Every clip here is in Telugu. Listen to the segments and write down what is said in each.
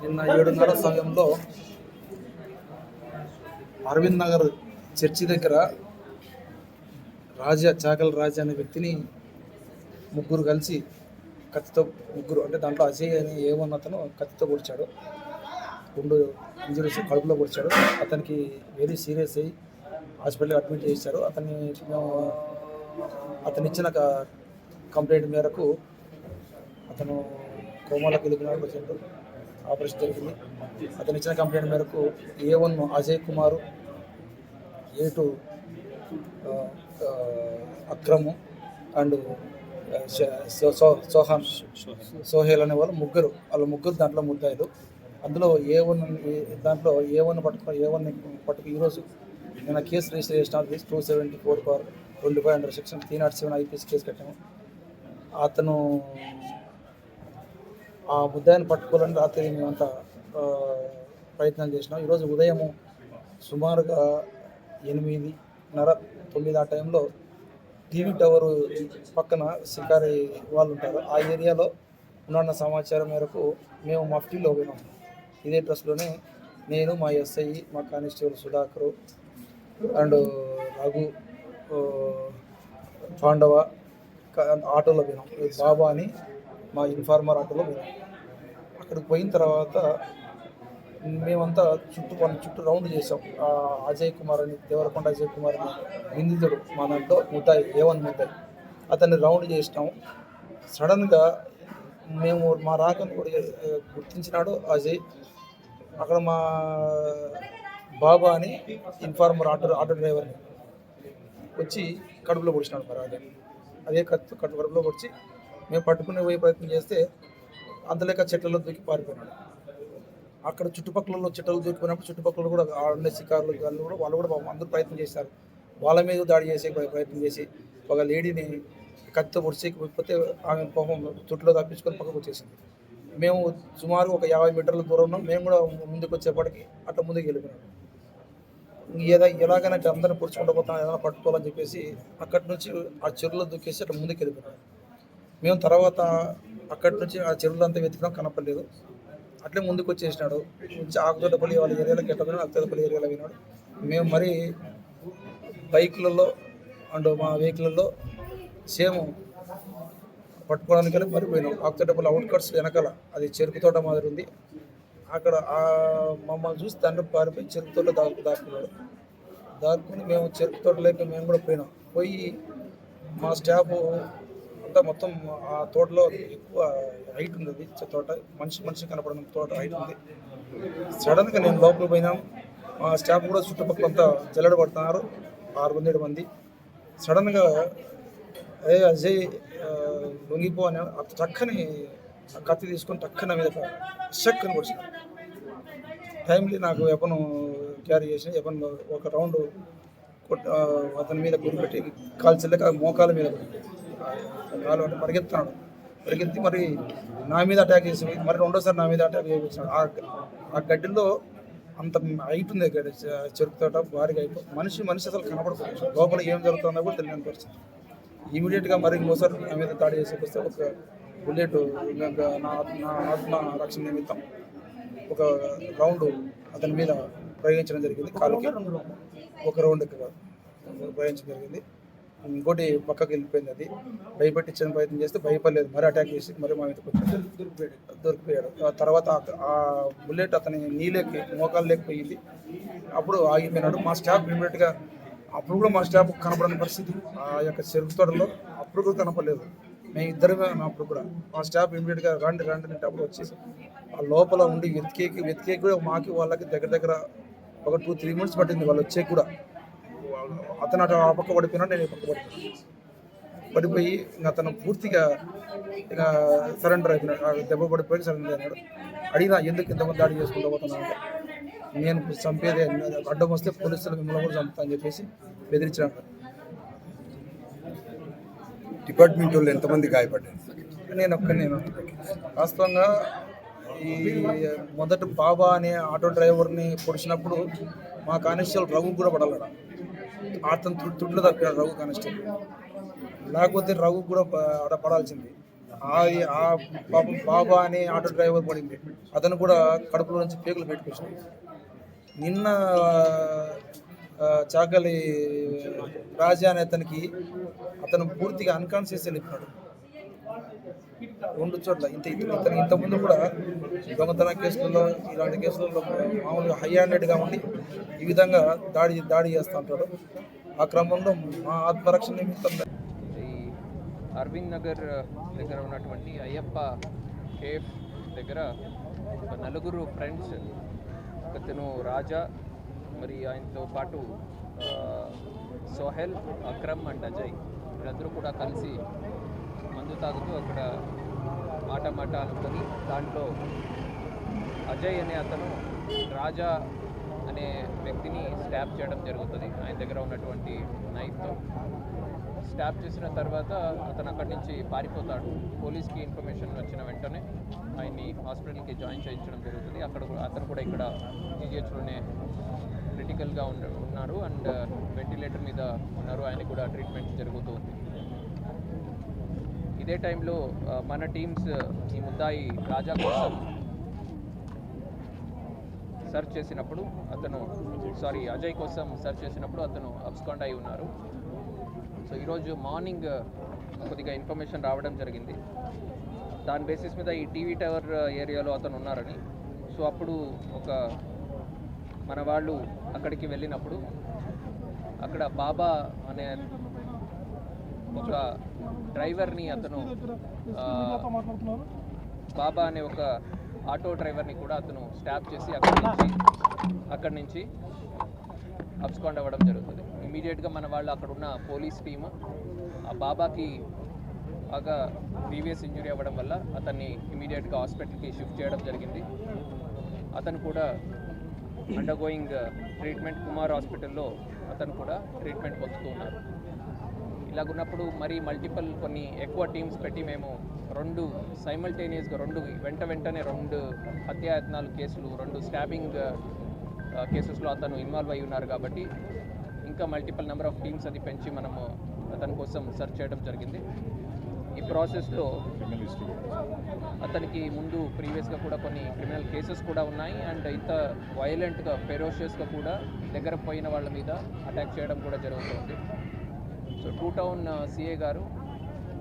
నిన్న ఏడున్నర సమయంలో అరవింద్ నగర్ చర్చి దగ్గర రాజా చాకల రాజా అనే వ్యక్తిని ముగ్గురు కలిసి కత్తితో ముగ్గురు అంటే దాంట్లో అజయ్ అని ఏమన్న అతను కత్తితో పొడిచాడు. రెండు ఇంజురీస్ కడుపులో పొడిచాడు. అతనికి వెరీ సీరియస్ అయ్యి హాస్పిటల్ అడ్మిట్ చేశారు. అతన్ని అతను ఇచ్చిన కంప్లైంట్ మేరకు అతను కోమాలకు వెళ్ళిపోయినాడు. ప్రజెంట్ ఆపరేషన్ జరిగింది. అతను ఇచ్చిన కంప్లైంట్ మేరకు A one Ajay Kumar A two Akram and Sohan Sohel అనే వాళ్ళు ముగ్గురు వాళ్ళ ముగ్గురు దాంట్లో ముద్దాయిలు. అందులో ఏ వన్ దాంట్లో ఏ వన్ పట్టుకుని ఏ వన్ పట్టుకు ఈరోజు నేను కేసు రిజిస్టర్ చేసిన two seventy four for twenty five under section three not seven IPS case కట్టాము. అతను ఆ ముద్దాయిని పట్టుకోవాలని రాత్రి మేమంతా ఆ, ప్రయత్నాలు చేసినాం. ఈరోజు ఉదయము సుమారుగా ఎనిమిదిన్నర తొమ్మిది ఆ టైంలో టీవీ టవర్ పక్కన శికారి వాళ్ళు ఉంటారు. ఆ ఏరియాలో ఉన్న సమాచారం మేరకు మేము మఫ్టీలో పోయినాం. ఇదే డ్రెస్లోనే నేను మా ఎస్ఐ మా కానిస్టేబుల్ సుధాకరు అండ్ రఘు పాండవ ఆటోలో పోయినాం. బాబా అని మా ఇన్ఫార్మర్ ఆటోలో పోయినాం అక్కడికి పోయిన తర్వాత మేమంతా చుట్టూ వాళ్ళ చుట్టూ రౌండ్ చేసాం అజయ్ కుమార్ అని దేవరకొండ అజయ్ కుమార్ అని నిందితుడు మా దాంట్లో ముద్దాయి ఏవన్ ముద్దాయి. అతన్ని రౌండ్ చేసినాం. సడన్గా మేము మా రాకను కూడా గుర్తించినాడు అజయ్. అక్కడ మా బాబా అని ఇన్ఫార్మర్ ఆటో ఆటో డ్రైవర్ని వచ్చి కడుపులో పొడిచినాడు మరి అదే. అదే కత్తి కడుపు కడుపులో పొడిచి మేము పట్టుకునే పోయే ప్రయత్నం చేస్తే అంతలేక చెట్లలో దూకి పారిపోయినాడు. అక్కడ చుట్టుపక్కల చెట్లు దూకిపోయినప్పుడు చుట్టుపక్కల కూడా ఉండే శికారులు వాళ్ళు కూడా వాళ్ళు కూడా అందరూ ప్రయత్నం చేశారు. వాళ్ళ మీద దాడి చేసే ప్రయత్నం చేసి ఒక లేడీని కత్తితో పొడిచేకపోతే ఆమె పాపం చుట్టులో తప్పించుకొని పక్కకు వచ్చేసింది. మేము సుమారు ఒక యాభై మీటర్ల దూరం ఉన్నాం. మేము కూడా ముందుకు వచ్చేప్పటికి అట్లా ముందుకు వెళ్ళిపోయినాం. ఏదో ఎలాగైనా అందరిని పొడుచుకుంటూ పోతాం ఏదైనా పట్టుకోవాలని చెప్పేసి అక్కడి నుంచి ఆ చెరువులో దూకేసి అట్లా ముందుకు వెళ్ళిపోయినాం. మేము తర్వాత అక్కడి నుంచి ఆ చెరువులో అంతా వెతికినాం కనపడలేదు. అట్లే ముందుకు వచ్చేసినాడు. వచ్చి ఆకుతోటపల్లి వాళ్ళ ఏరియాలో ఎట్లా పోయినాడు ఏరియాలో పోయినాడు. మేము మరి బైకులలో అండ్ మా వెహికల్లో సేమ్ పట్టుకోవడానికని మరి పోయినాం. ఆకుతోటపల్లి అవుట్కట్స్ వెనకాల అది చెరుకు తోట మాదిరి ఉంది. అక్కడ ఆ మమ్మల్ని చూసి తండ్రి పారిపోయి చెరుకు తోట దాకు దాక్కున్నాడు. దాక్కుని మేము చెరుకు తోటలోకి మేము కూడా పోయినాం. పోయి మా స్టాఫ్ అంతా మొత్తం ఆ తోటలో ఎక్కువ హైట్ ఉంది అది తోట మనిషి మనిషి కనపడిన తోట హైట్ ఉంది. సడన్గా నేను లోపలికి పోయినాం మా స్టాఫ్ కూడా చుట్టుపక్కల అంతా జల్లడ పడుతున్నారు. ఆరు మంది. ఏడు మంది సడన్గా అదే అజయ్ లొంగిపో అని అత చక్కని కత్తి తీసుకొని టక్కన మీద షక్ అని కొడిచిన టైంలీ నాకు వెపన్ క్యారీ చేసిన వెపన్ ఒక రౌండ్ అతని మీద గురి పెట్టి కాల్చలేక మోకాల మీద పడింది. కాలు అంటే పరిగెత్తున్నాడు పరిగెత్తి మరి నా మీద అటాక్ చేసి మరి రెండోసారి నా మీద అటాక్ చేయించాడు ఆ ఆ గడ్డిలో అంత హైట్ ఉంది గడ్డి చె- చెరుకు తోట భారీగా హైట్ మనిషి మనిషి అసలు కనపడకపోవచ్చు లోపల ఏం జరుగుతుందో కూడా తెలియని పరిస్థితి. ఇమీడియట్గా మరి ఇంకోసారి నా మీద దాడి చేసి వస్తే ఒక బుల్లెట్ నా నా ఆత్మ రక్షణ నిమిత్తం ఒక రౌండ్ అతని మీద ప్రయోగించడం జరిగింది. కాలుకి ఒక రౌండ్ ప్రయోగించడం జరిగింది. ఇంకోటి పక్కకి వెళ్ళిపోయింది అది. భయపెట్టించని ప్రయత్నం చేస్తే భయపడలేదు. మరి అటాక్ చేసి మరి మా మీదకి వచ్చాడు. దొరికిపోయాడు. ఆ తర్వాత ఆ- బుల్లెట్ అతని నీళ్ళకి మోకాలు లేకపోయింది అప్పుడు ఆగిపోయినాడు. మా స్టాఫ్ ఇమీడియట్గా అప్పుడు కూడా మా స్టాఫ్ కనపడని పరిస్థితి. ఆ యొక్క చెరుకు తోటలో అప్పుడు కూడా కనపడలేదు. మేము ఇద్దరమే అప్పుడు కూడా. మా స్టాఫ్ ఇమీడియట్గా రండి రండి అంటే అప్పుడు వచ్చేసి ఆ లోపల ఉండి వెతికేకి వెతికేకి కూడా మాకి వాళ్ళకి దగ్గర దగ్గర ఒక టూ త్రీ మినిట్స్ పట్టింది. వాళ్ళు వచ్చేకి కూడా. అతను అటు ఆ పక్క పడిపోయినా నేను ఈ పక్క పడిపోయాను. పడిపోయి ఇంకా అతను పూర్తిగా ఇక సరెండర్ అయిపోయినాడు దెబ్బ పడిపోయి సరెండర్ అయినాడు అడిగినా ఎందుకు ఇంతమంది దాడి చేసుకుంటూ పోతున్నా అంటే నేను చంపేదే అడ్డం వస్తే పోలీసులు మిమ్మల్ని కూడా చంపుతా అని చెప్పేసి బెదిరించినాడు డిపార్ట్మెంట్ వాళ్ళు ఎంతమంది గాయపడ్డారు? నేను ఒక్క నేను వాస్తవంగా ఈ మొదట బాబా అనే ఆటో డ్రైవర్ని పొడిచినప్పుడు మా కానిస్టేబుల్ రఘు కూడా పడాలడ అతను తుడ్- తుడ్లు రఘు కానిస్టేబుల్. లేకపోతే రఘు కూడా ఆడ పడాల్సింది. ఆ పాపం బాబా అనే ఆటో డ్రైవర్ పడింది. అతను కూడా కడుపులో నుంచి పేగులు పెట్టుకొచ్చింది నిన్న చాకలి రాజా అనే అతనికి అతను పూర్తిగా అన్కాన్షియస్ వెళ్ళిపోయాడు రెండు చోట్ల ఇంత ఇంత ఇతను ఇంతకుముందు కూడా దొంగతన కేసులలో ఇలాంటి కేసులలో మామూలుగా హై హ్యాండెడ్గా ఉండి ఈ విధంగా దాడి దాడి చేస్తూ ఉంటాడు. ఆ క్రమంలో మా ఆత్మరక్షణ నిమిత్తం ఈ అరవింద్ నగర్ దగ్గర ఉన్నటువంటి అయ్యప్ప కేఫ్ దగ్గర ఒక నలుగురు ఫ్రెండ్స్ ఒకతను రాజా మరి ఆయనతో పాటు సోహెల్ అక్రమ్ అండ్ అజయ్ వీళ్ళందరూ కూడా కలిసి మందు తాగుతూ అక్కడ మాట మాట అనుకొని దాంట్లో అజయ్ అనే అతను రాజా అనే వ్యక్తిని స్టాప్ చేయడం జరుగుతుంది. ఆయన దగ్గర ఉన్నటువంటి నైఫ్తో. స్టాప్ చేసిన తర్వాత అతను అక్కడి నుంచి పారిపోతాడు. పోలీస్కి ఇన్ఫర్మేషన్ వచ్చిన వెంటనే ఆయన్ని హాస్పిటల్కి జాయిన్ చేయించడం జరుగుతుంది. అక్కడ కూడా- అతను కూడా ఇక్కడ జీజీహెచ్లోనే క్రిటికల్గా ఉండ ఉన్నారు అండ్ uh, వెంటిలేటర్ మీద ఉన్నారు. ఆయన కూడా ట్రీట్మెంట్ జరుగుతుంది ఇదే టైంలో uh, మన టీమ్స్ ఈ ముద్దాయి రాజా కోసం సెర్చ్ చేసినప్పుడు అతను సారీ అజయ్ కోసం సెర్చ్ చేసినప్పుడు అతను అబ్స్కాండ్ అయి ఉన్నారు. సో ఈరోజు మార్నింగ్ కొద్దిగా ఇన్ఫర్మేషన్ రావడం జరిగింది. దాని బేసిస్ మీద ఈ టీవీ టవర్ ఏరియాలో అతను ఉన్నారని. సో అప్పుడు ఒక మన వాళ్ళు అక్కడికి వెళ్ళినప్పుడు అక్కడ బాబా అనే ఒక డ్రైవర్ని అతను బాబా అనే ఒక ఆటో డ్రైవర్ని కూడా అతను స్టాప్ చేసి అక్కడి నుంచి అక్కడి నుంచి అబ్స్కాండ్ అవ్వడం జరుగుతుంది. ఇమీడియట్గా మన వాళ్ళు అక్కడ ఉన్న పోలీస్ టీము ఆ బాబాకి బాగా ప్రీవియస్ ఇంజురీ అవ్వడం వల్ల అతన్ని ఇమీడియట్గా హాస్పిటల్కి షిఫ్ట్ చేయడం జరిగింది. అతను కూడా అండర్గోయింగ్ ట్రీట్మెంట్ కుమార్ హాస్పిటల్లో అతను కూడా ట్రీట్మెంట్ పొందుతూ ఉన్నారు. ఇలాగున్నప్పుడు మరి మల్టిపుల్ కొన్ని ఎక్కువ టీమ్స్ పెట్టి మేము రెండు సైమల్టేనియస్గా రెండు వెంట వెంటనే రెండు హత్యాయత్నాలు కేసులు రెండు స్టాబింగ్ కేసెస్లో అతను ఇన్వాల్వ్ అయి ఉన్నారు కాబట్టి ఇంకా మల్టిపుల్ నెంబర్ ఆఫ్ టీమ్స్ అది పెంచి మనము అతని కోసం సెర్చ్ చేయడం జరిగింది. ఈ ప్రాసెస్లో అతనికి ముందు ప్రీవియస్గా కూడా కొన్ని క్రిమినల్ కేసెస్ కూడా ఉన్నాయి అండ్ ఇంత వైలెంట్గా ఫెరోషియస్గా కూడా దగ్గర పోయిన వాళ్ళ మీద అటాక్ చేయడం కూడా జరుగుతుంది. సో టూ టౌన్ సిఏ గారు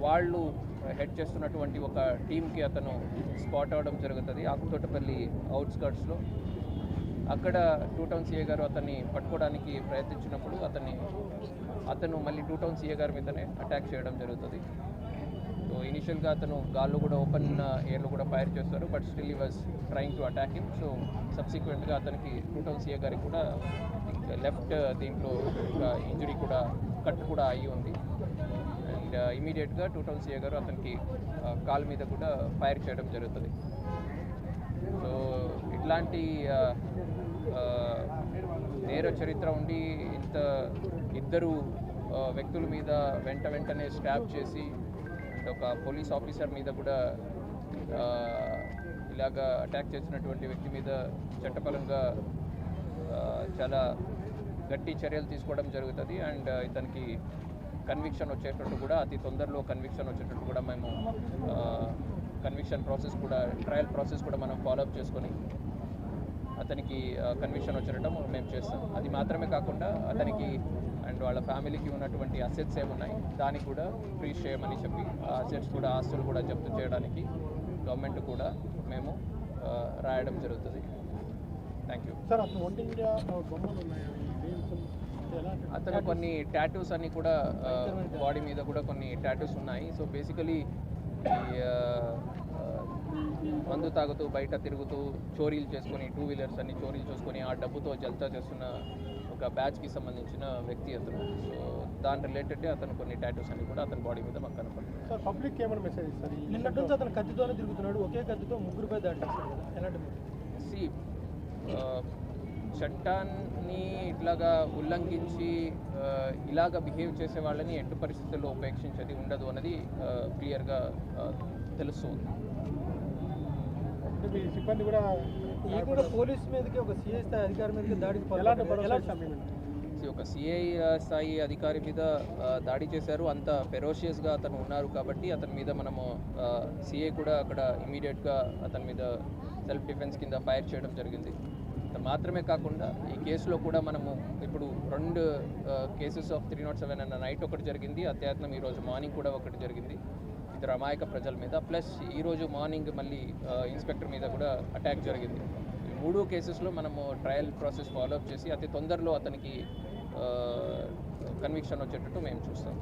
వాళ్ళు హెడ్ చేస్తున్నటువంటి ఒక టీంకి అతను స్పాట్ అవ్వడం జరుగుతుంది. ఆకుతోటపల్లి అవుట్స్కర్ట్స్లో అక్కడ టూ టౌన్ సిఏ గారు అతన్ని పట్టుకోవడానికి ప్రయత్నించినప్పుడు అతన్ని అతను మళ్ళీ టూ టౌన్ సిఏ గారి మీదనే అటాక్ చేయడం జరుగుతుంది. సో ఇనిషియల్గా అతను గాల్లో కూడా ఓపెన్ ఎయిర్లో కూడా ఫైర్ చేస్తారు. But still he was trying to attack him. So సబ్సిక్వెంట్గా అతనికి టూ టౌన్ సిఏ గారికి కూడా లెఫ్ట్ దీంట్లో ఇంజురీ కూడా కట్ కూడా అయ్యి ఉంది. అండ్ uh, ఇమీడియట్గా టూ టౌన్ సిఏ గారు అతనికి uh, కాల్ మీద కూడా ఫైర్ చేయడం జరుగుతుంది. సో ఇట్లాంటి uh, నేర చరిత్ర ఉండి ఇంత ఇద్దరు వ్యక్తుల మీద వెంట వెంటనే స్టాప్ చేసి ఒక పోలీస్ ఆఫీసర్ మీద కూడా ఇలాగా అటాక్ చేసినటువంటి వ్యక్తి మీద చట్టపరంగా చాలా గట్టి చర్యలు తీసుకోవడం జరుగుతుంది అండ్ uh, ఇతనికి కన్విక్షన్ వచ్చేటట్టు కూడా అతి తొందరలో కన్విక్షన్ వచ్చేటట్టు కూడా మేము uh, కన్విక్షన్ ప్రాసెస్ కూడా ట్రయల్ ప్రాసెస్ కూడా మనం ఫాలోఅప్ చేసుకొని అతనికి uh, కన్విక్షన్ వచ్చేటట్టు మేము చేస్తాం. అది మాత్రమే కాకుండా అతనికి అండ్ వాళ్ళ ఫ్యామిలీకి ఉన్నటువంటి అసెట్స్ ఏమున్నాయి దానికి కూడా ఫ్రీజ్ చేయమని చెప్పి ఆ అసెట్స్ కూడా ఆస్తులు కూడా జప్తు చేయడానికి గవర్నమెంట్ కూడా మేము రాయడం జరుగుతుంది. థ్యాంక్ యూ సార్ అతను బొమ్మలు ఉన్నాయి? అతను కొన్ని టాటూస్ అన్ని కూడా బాడీ మీద కూడా కొన్ని టాటూస్ ఉన్నాయి. సో బేసికలీ మందు తాగుతూ బయట తిరుగుతూ చోరీలు చేసుకొని టూ వీలర్స్ అన్ని చోరీలు చేసుకొని ఆ డబ్బుతో జల్తా చేస్తున్న ఒక బ్యాచ్కి సంబంధించిన వ్యక్తి అతను. సో దాని రిలేటెడ్ అతను కొన్ని టాటూస్ అన్ని కూడా అతని బాడీ మీద మాకు కనపడుతుంది సార్ పబ్లిక్ ఏమైనా మెసేజ్ ఇస్తారు? నిన్నటి నుంచి అతను కత్తితోనే తిరుగుతున్నాడు ఒకే కత్తితో ఎలాంటి? సి చట్టాన్ని ఇట్లాగా ఉల్లంఘించి ఇలాగ బిహేవ్ చేసే వాళ్ళని ఎట్టి పరిస్థితుల్లో ఉపేక్షించేది ఉండదు అన్నది క్లియర్గా తెలుస్తుంది. సిబ్బంది కూడా ఈ కూడా పోలీస్ మీదకి ఒక సిఐ స్థాయి అధికారి మీదకి ఒక సిఐ స్థాయి అధికారి మీద దాడి చేశారు. అంత ఫెరోషియస్గా అతను ఉన్నారు కాబట్టి అతని మీద మనము సిఐ కూడా అక్కడ ఇమీడియట్గా అతని మీద సెల్ఫ్ డిఫెన్స్ కింద ఫైర్ చేయడం జరిగింది. మాత్రమే కాకుండా ఈ కేసులో కూడా మనము ఇప్పుడు రెండు cases of three not seven అన్న నైట్ ఒకటి జరిగింది. అత్యాత్నం ఈరోజు మార్నింగ్ కూడా ఒకటి జరిగింది. ఇద్దరు అమాయక ప్రజల మీద. ప్లస్ ఈరోజు మార్నింగ్ మళ్ళీ ఇన్స్పెక్టర్ మీద కూడా అటాక్ జరిగింది. ఈ మూడు కేసెస్లో మనము ట్రయల్ ప్రాసెస్ ఫాలో అప్ చేసి అతి తొందరలో అతనికి కన్విక్షన్ వచ్చేటట్టు మేము చూస్తాం.